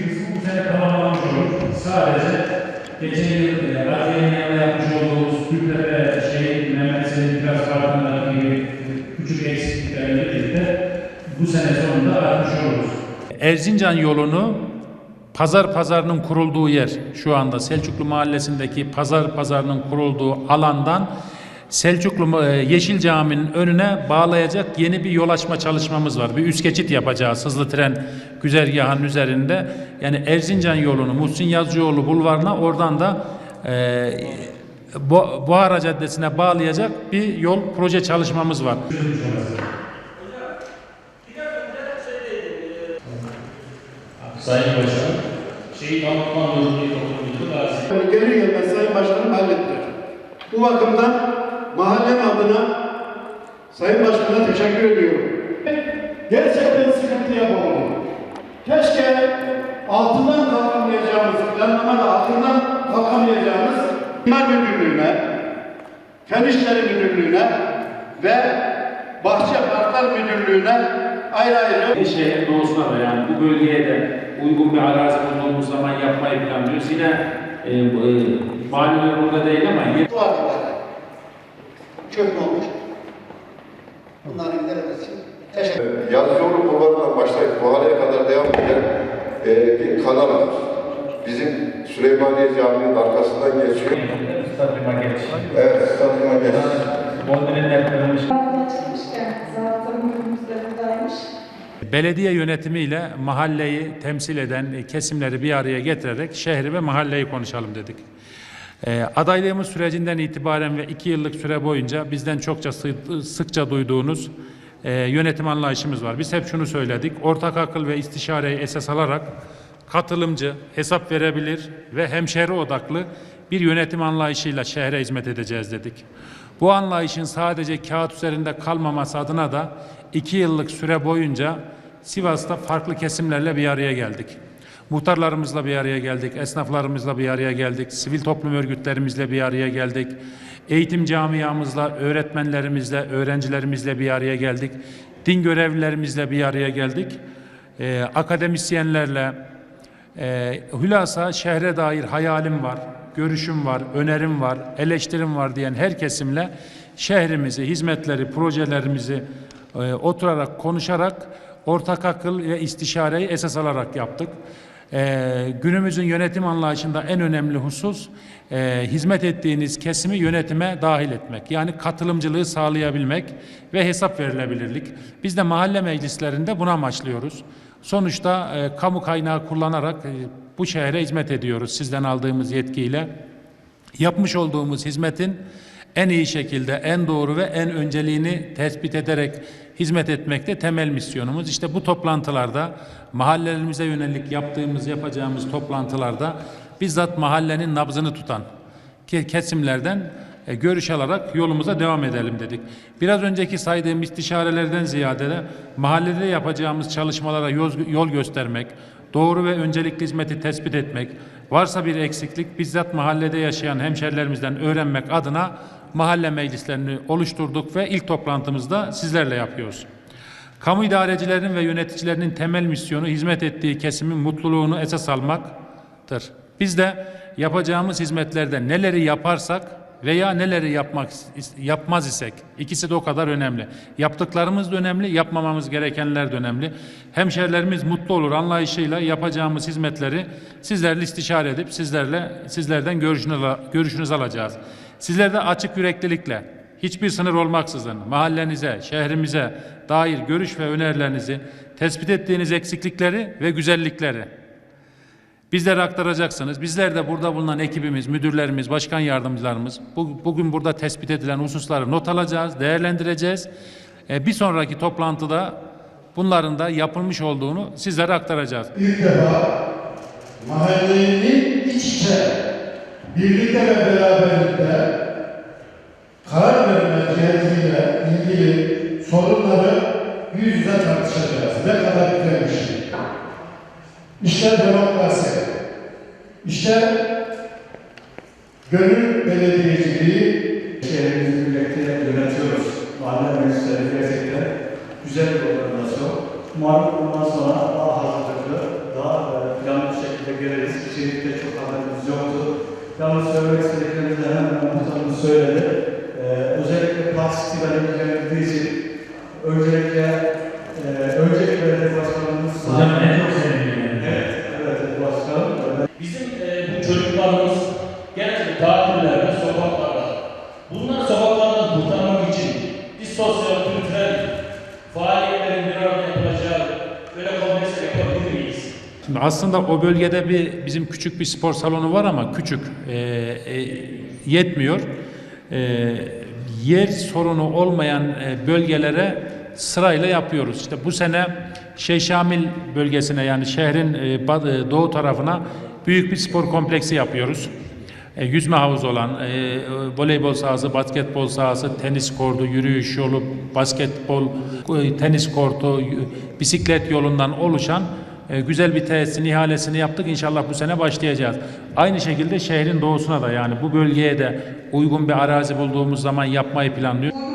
bu sene tamamlanmış olur. Sadece geçen yıl e, Radyo'nun yanında yapmış olduğumuz Gültepe şey, Mehmet Selim biraz farkındaki gibi küçük eksikliklerle birlikte bu sene sonunda artmış oluruz. Erzincan yolunu Pazar pazarının kurulduğu yer şu anda Selçuklu Mahallesi'ndeki pazar pazarının kurulduğu alandan Selçuklu e, Yeşil Cami'nin önüne bağlayacak yeni bir yol açma çalışmamız var. Bir üst geçit yapacağız hızlı tren güzergahının üzerinde. Yani Erzincan yolunu Muhsin Yazıcıoğlu bulvarına oradan da e, Buhara Caddesi'ne bağlayacak bir yol proje çalışmamız var. Sayın Başkan, şeyi tamamlaman zorunluluğu toplumuydu. Gelir gelmez Sayın Başkanım hallettiler. Bu bakımdan mahallem adına Sayın Başkan'a teşekkür ediyorum. Gerçekten sıkıntıya boğuldu. Keşke altından kalkamayacağımız, planlamada altından kalkamayacağımız İmar Müdürlüğü'ne, Fen İşleri Müdürlüğü'ne ve Bahçe Parklar Müdürlüğü'ne ayrı ayrı Şehrin doğusuna da yani bu bölgeye de uygun bir arazi bulduğumuz zaman yapmayı planlıyoruz. Yine e, e, mahalleler burada değil ama Bu arkadaşlar çöp olmuş. Bunların giderilmesi. Teşekkür ederim. Yazıcıoğlu Bulvarı'ndan başlayıp Buhara'ya kadar devam eden e, bir kanal var. Bizim Süleymaniye Camii'nin arkasından geçiyor. stadyuma geç. Evet, stadyuma geç. De buradaymış. Belediye yönetimiyle mahalleyi temsil eden kesimleri bir araya getirerek şehri ve mahalleyi konuşalım dedik. Ee, adaylığımız sürecinden itibaren ve iki yıllık süre boyunca bizden çokça sı- sıkça duyduğunuz e, yönetim anlayışımız var. Biz hep şunu söyledik. Ortak akıl ve istişareyi esas alarak katılımcı, hesap verebilir ve hemşehri odaklı bir yönetim anlayışıyla şehre hizmet edeceğiz dedik. Bu anlayışın sadece kağıt üzerinde kalmaması adına da iki yıllık süre boyunca Sivas'ta farklı kesimlerle bir araya geldik. Muhtarlarımızla bir araya geldik, esnaflarımızla bir araya geldik, sivil toplum örgütlerimizle bir araya geldik, eğitim camiamızla, öğretmenlerimizle, öğrencilerimizle bir araya geldik, din görevlilerimizle bir araya geldik, Ee, akademisyenlerle, ee, hülasa şehre dair hayalim var, görüşüm var, önerim var, eleştirim var diyen her kesimle şehrimizi, hizmetleri, projelerimizi e, oturarak, konuşarak ortak akıl ve istişareyi esas alarak yaptık. Ee, günümüzün yönetim anlayışında en önemli husus e, hizmet ettiğiniz kesimi yönetime dahil etmek. Yani katılımcılığı sağlayabilmek ve hesap verilebilirlik. Biz de mahalle meclislerinde buna amaçlıyoruz. Sonuçta e, kamu kaynağı kullanarak e, bu şehre hizmet ediyoruz sizden aldığımız yetkiyle. Yapmış olduğumuz hizmetin en iyi şekilde, en doğru ve en önceliğini tespit ederek hizmet etmekte temel misyonumuz. İşte bu toplantılarda mahallelerimize yönelik yaptığımız, yapacağımız toplantılarda bizzat mahallenin nabzını tutan ke- kesimlerden e, görüş alarak yolumuza devam edelim dedik. Biraz önceki saydığım istişarelerden ziyade de mahallede yapacağımız çalışmalara yol göstermek, doğru ve öncelikli hizmeti tespit etmek, varsa bir eksiklik bizzat mahallede yaşayan hemşerilerimizden öğrenmek adına mahalle meclislerini oluşturduk ve ilk toplantımızda sizlerle yapıyoruz. Kamu idarecilerinin ve yöneticilerinin temel misyonu hizmet ettiği kesimin mutluluğunu esas almaktır. Biz de yapacağımız hizmetlerde neleri yaparsak veya neleri yapmak yapmaz isek ikisi de o kadar önemli. Yaptıklarımız da önemli, yapmamamız gerekenler de önemli. Hemşerilerimiz mutlu olur anlayışıyla yapacağımız hizmetleri sizlerle istişare edip sizlerle sizlerden görüşünü, görüşünüzü alacağız. Sizler de açık yüreklilikle hiçbir sınır olmaksızın mahallenize, şehrimize dair görüş ve önerilerinizi, tespit ettiğiniz eksiklikleri ve güzellikleri bizlere aktaracaksınız. Bizler de burada bulunan ekibimiz, müdürlerimiz, başkan yardımcılarımız bu- bugün burada tespit edilen hususları not alacağız, değerlendireceğiz. Ee, bir sonraki toplantıda bunların da yapılmış olduğunu sizlere aktaracağız. ilk defa mahallenin iç içe birlikte ve beraberlikte karar verme cihazıyla ilgili sorunları yüz yüze tartışacağız. Ne kadar güzel bir şey. İşte demokrasi. İşte gönül belediyeciliği Şehrimizi birlikte yönetiyoruz. Mahalle meclisleri gerçekten güzel bir organizasyon. Umarım bundan sonra daha hazırlıklı, daha e, planlı bir şekilde geliriz. İçerikte çok haberimiz yoktu. Yalnız söylemek istediklerimizi hemen hemen muhtarımız söyledi. E, özellikle park festivaline ilgilendiği için öncelikle e, önceki belediye başkanımız Hocam en çok sevdiğim Evet, evet başkanım. Bizim e, bu çocuklarımız genelde tatillerde, sokaklarda. Bunlar sokaklardan kurtarmak için biz sosyal, kültürel faaliyetlerin bir arada yapılacağı böyle kompleksler yapabilir miyiz? Şimdi aslında o bölgede bir bizim küçük bir spor salonu var ama küçük e, e, yetmiyor. E, yer sorunu olmayan e, bölgelere sırayla yapıyoruz. İşte bu sene Şeyşamil bölgesine yani şehrin e, e, doğu tarafına büyük bir spor kompleksi yapıyoruz. E, yüzme havuzu olan, e, voleybol sahası, basketbol sahası, tenis kortu, yürüyüş yolu, basketbol, e, tenis kortu, bisiklet yolundan oluşan e, güzel bir tesisin ihalesini yaptık. İnşallah bu sene başlayacağız. Aynı şekilde şehrin doğusuna da yani bu bölgeye de uygun bir arazi bulduğumuz zaman yapmayı planlıyoruz.